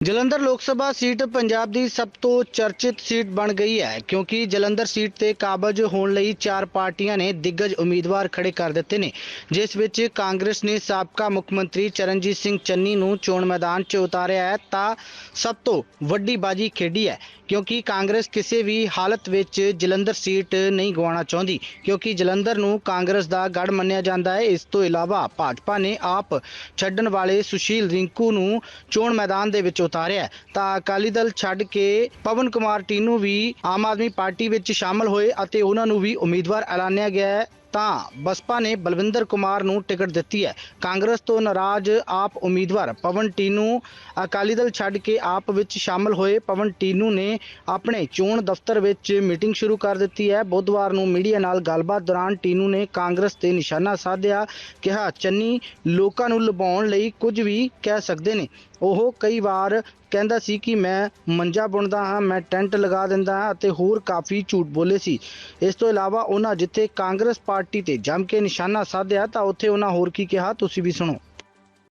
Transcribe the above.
ਜਲੰਧਰ ਲੋਕ ਸਭਾ ਸੀਟ ਪੰਜਾਬ ਦੀ ਸਭ ਤੋਂ ਚਰਚਿਤ ਸੀਟ ਬਣ ਗਈ ਹੈ, ਕਿਉਂਕਿ ਜਲੰਧਰ ਸੀਟ ਤੇ ਕਾਬਜ ਹੋਣ ਲਈ ਚਾਰ ਪਾਰਟੀਆਂ ਨੇ ਦਿੱਗਜ ਉਮੀਦਵਾਰ ਖੜੇ ਕਰ ਦਿੱਤੇ ਨੇ, ਜਿਸ ਵਿੱਚ ਕਾਂਗਰਸ ਨੇ ਸਾਬਕਾ ਮੁੱਖ ਮੰਤਰੀ ਚਰਨਜੀਤ ਸਿੰਘ ਚੰਨੀ ਨੂੰ ਚੋਣ ਮੈਦਾਨ 'ਚ ਉਤਾਰਿਆ ਹੈ, ਤਾਂ ਸਭ ਤੋਂ ਵੱਡੀ ਬਾਜੀ ਖੇਡੀ ਹੈ, ਕਿਉਂਕਿ ਕਾਂਗਰਸ ਕਿਸੇ ਵੀ ਹਾਲਤ ਵਿੱਚ ਜਲੰਧਰ ਸੀਟ ਨਹੀਂ ਗਵਾਉਣਾ ਚਾਹੁੰਦੀ, ਕਿਉਂਕਿ ਜਲੰਧਰ ਨੂੰ ਕਾਂਗਰਸ ਦਾ ਗੜ ਮੰਨਿਆ ਜਾਂਦਾ ਹੈ, ਇਸ ਤੋਂ ਇਲਾਵਾ ਭਾਜਪਾ ਨੇ ਆਪ ਛੱਡਣ ਵਾਲੇ ਸੁਸ਼ੀਲ ਰਿੰਕੂ ਨੂੰ ਚੋਣ ਮੈਦਾਨ ਦੇ ਵਿੱਚ ਉਤਾਰਿਆ ਤਾਂ ਅਕਾਲੀ ਦਲ ਛੱਡ ਕੇ ਪਵਨ ਕੁਮਾਰ ਟੀਨੂ ਵੀ ਆਮ ਆਦਮੀ ਪਾਰਟੀ ਵਿੱਚ ਸ਼ਾਮਲ ਹੋਏ ਅਤੇ ਉਹਨਾਂ ਨੂੰ ਵੀ ਉਮੀਦਵਾਰ ਐਲਾਨਿਆ ਗਿਆ ਹੈ। ਤਾਂ ਬਸਪਾ ਨੇ ਬਲਵਿੰਦਰ ਕੁਮਾਰ ਨੂੰ ਟਿਕਟ ਦਿੱਤੀ ਹੈ। ਕਾਂਗਰਸ ਤੋਂ ਨਾਰਾਜ਼ ਆਪ ਉਮੀਦਵਾਰ ਪਵਨ ਟੀਨੂ, ਅਕਾਲੀ ਦਲ ਛੱਡ ਕੇ ਆਪ ਵਿੱਚ ਸ਼ਾਮਲ ਹੋਏ ਪਵਨ ਟੀਨੂ ਨੇ ਆਪਣੇ ਚੋਣ ਦਫ਼ਤਰ ਵਿੱਚ ਮੀਟਿੰਗ ਸ਼ੁਰੂ ਕਰ ਦਿੱਤੀ ਹੈ। ਬੁੱਧਵਾਰ ਨੂੰ ਮੀਡੀਆ ਨਾਲ ਗੱਲਬਾਤ ਦੌਰਾਨ ਟੀਨੂ ਨੇ ਕਾਂਗਰਸ ਤੇ ਨਿਸ਼ਾਨਾ ਸਾਧਿਆ, ਕਿਹਾ, ਚੰਨੀ, ਲੋਕਾਂ ਨੂੰ ਲੁਭਾਉਣ ਲਈ ਕੁਝ ਵੀ ਕਹਿ ਸਕਦੇ ਨੇ। ਉਹ ਕਈ ਵਾਰ ਕਹਿੰਦਾ ਸੀ ਕਿ ਮੈਂ ਮੰਜਾ ਬੁਣਦਾ ਹਾਂ, ਮੈਂ ਟੈਂਟ ਲਗਾ ਦਿੰਦਾ ਹਾਂ ਅਤੇ ਹੋਰ ਕਾਫੀ ਝੂਠ ਬੋਲੇ ਸੀ। ਇਸ ਤੋਂ ਇਲਾਵਾ ਉਹਨਾਂ ਜਿੱਥੇ ਕਾਂਗਰਸ ਪਾਰਟੀ ਤੇ ਜੰਮ ਕੇ ਨਿਸ਼ਾਨਾ ਸਾਧਿਆ ਤਾਂ ਉੱਥੇ ਉਹਨਾਂ ਹੋਰ ਕੀ ਕਿਹਾ, ਤੁਸੀਂ ਵੀ ਸੁਣੋ।